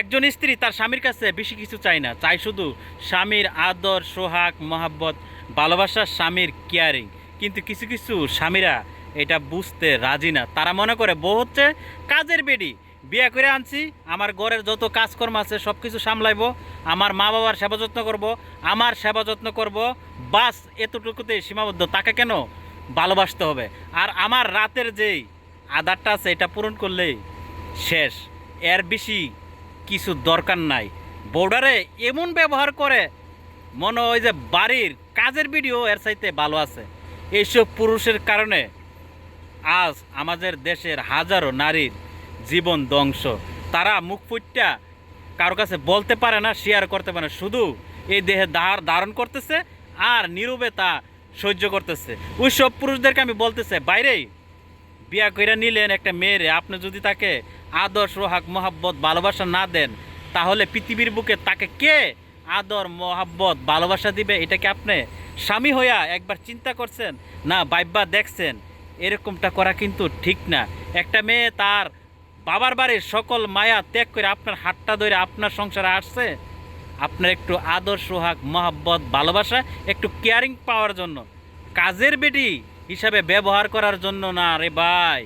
একজন স্ত্রী তার স্বামীর কাছে বেশি কিছু চায় না চাই শুধু স্বামীর আদর, সোহাগ, মহাব্বত ভালোবাসার স্বামীর কেয়ারিং কিন্তু কিছু কিছু স্বামীরা এটা বুঝতে রাজি না। তারা মনে করে, বউ হচ্ছে কাজের বেডি, বিয়ে করে আনছি, আমার ঘরের যত কাজকর্ম আছে সব কিছু সামলাইবো, আমার মা বাবার সেবা যত্ন করব, আমার সেবা যত্ন করব, বাস এতটুকুতে সীমাবদ্ধ। তাকে কেন ভালোবাসতে হবে? আর আমার রাতের যেই আধারটা আছে, এটা পূরণ করলেই শেষ। এর বেশি কিছু দরকার নাই। বর্ডারে এমন ব্যবহার করে, মনে হয় যে বাড়ির কাজের ভিডিও এর চাইতে ভালো আছে। এইসব পুরুষের কারণে আজ আমাদের দেশের হাজারো নারীর জীবন ধ্বংস। তারা মুখ ফুটটা কারও কাছে বলতে পারে না শেয়ার করতে পারে না। শুধু এই দেহে ধার ধারণ করতেছে আর নীরবে তা সহ্য করতেছে। ওই সব পুরুষদেরকে আমি বলতেছে, বাইরেই বিয়া কইরা নিলেন একটা মেয়েরে, আপনি যদি তাকে আদর সোহাগ মহাব্বত, ভালোবাসা না দেন, তাহলে পৃথিবীর বুকে তাকে কে আদর, মহাব্বত, ভালোবাসা দিবে? এটা কি আপনি স্বামী হইয়া একবার চিন্তা করছেন? না বাইব্বা দেখছেন। এরকমটা করা কিন্তু ঠিক না। একটা মেয়ে তার বাবার বাড়ির সকল মায়া ত্যাগ করে আপনার হাতটা ধরে আপনার সংসারে আসছে? আপনার একটু আদর সোহাগ মহাব্বত, ভালোবাসা, একটু কেয়ারিং পাওয়ার জন্য। কাজের বেটি হিসাবে ব্যবহার করার জন্য না রে ভাই।